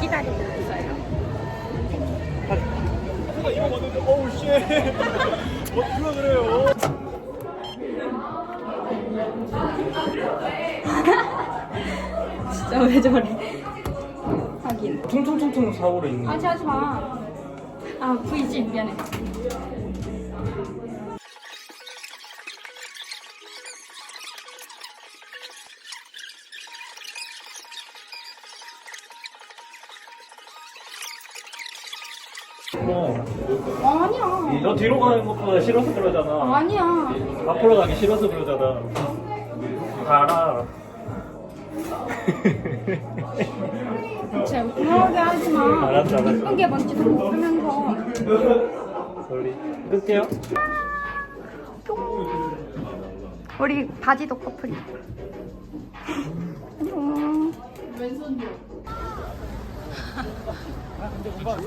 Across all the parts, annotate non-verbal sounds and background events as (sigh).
기다리고 있어요. 누가 이거 봤는데 어우 씨. 뭐 누가 그래요? 진짜 왜 저래? 하긴. 퉁퉁퉁퉁 사고로 있는. 하지 하지 마. 아 V지 미안해. 어. 아니야. 너 뒤로 가는 것보다 싫어서 그러잖아. 아니야. 앞으로 가기 싫어서 그러잖아. 가라. 진짜 고마워게 하지 마. 알았어, 알았어. 이쁜 게 뭔지도 모르면서. 소리. 끌게요. 우리 바지도 커플이. 안녕.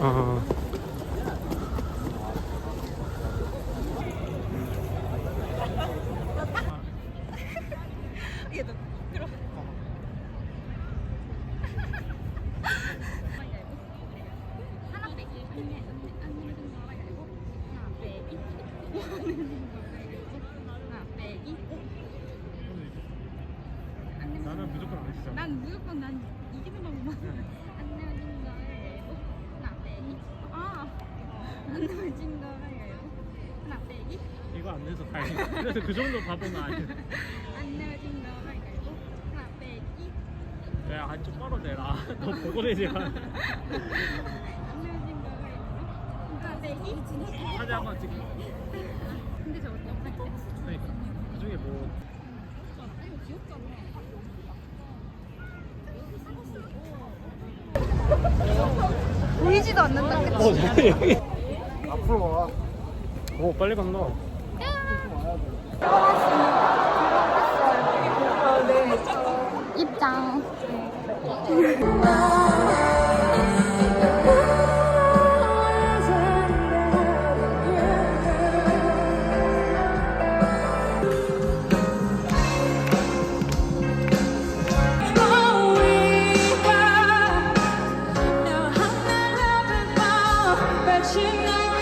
어. 나는 무조건 안 시작. 난 무조건 난 이기는 방법만 안 내어진 거예요 하나 빼기 아안 하나 빼기 이거 안 내서 다행이야. (laughs) 그래서 그 정도 바보는 아니야. 안 내어진 거예요 하나 빼기 야, 한쪽 바로 내라. 너 보고 내지 마. (laughs) 빼기 사진 한번 찍. 근데 저 영상 찍었어 그러니까 그 중에 뭐. 이거 귀엽잖아 보이지도 않는다 그치? 어, 여기. 앞으로 와. 오, 빨리 간다. 입장 Russian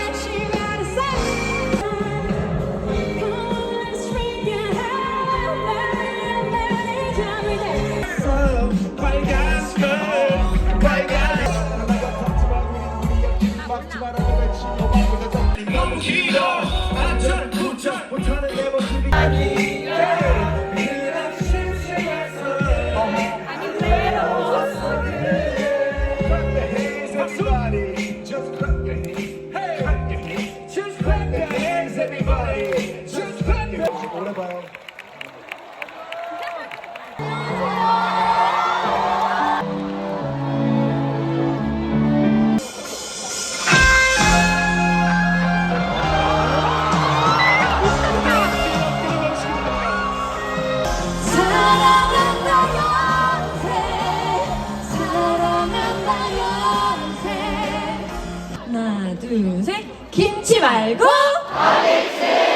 하나 둘 셋. 김치 말고. 준비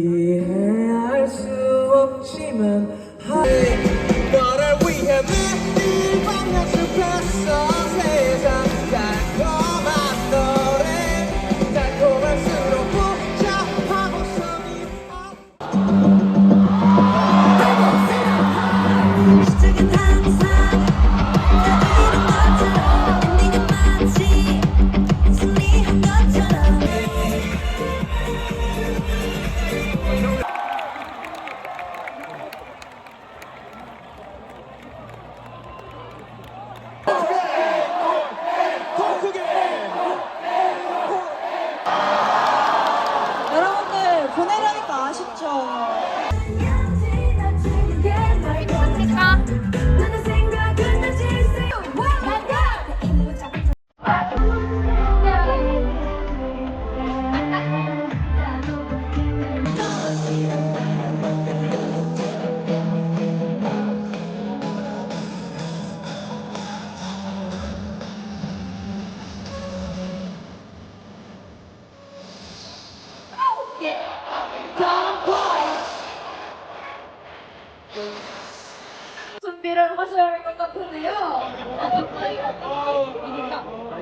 이해할 수 없지만 하... 아쉽죠. Thank you. 를 하셔야 할 것 같은데요.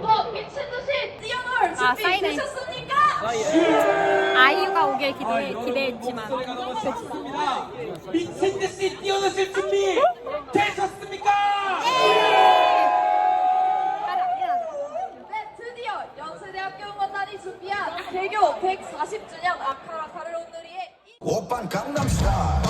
또 미친 듯이 뛰어놀 아, 준비. 되셨습니까? 아이유가 오길 기대, 기대했지만. 미친 듯이 뛰어드실 준비 되셨습니까? 네, 드디어 연세대학교 응원단이 준비한 개교 140주년 아카라 가르론누리의 오빤 강남스타일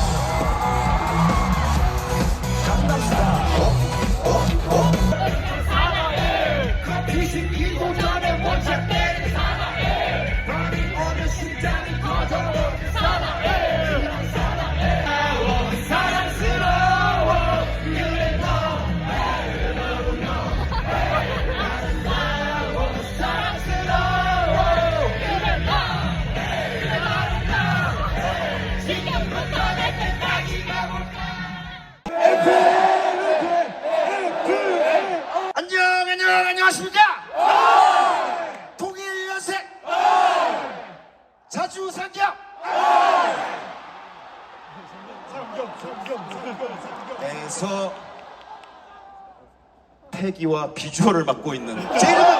에서 패기와 비주얼을 맡고 있는 제 이름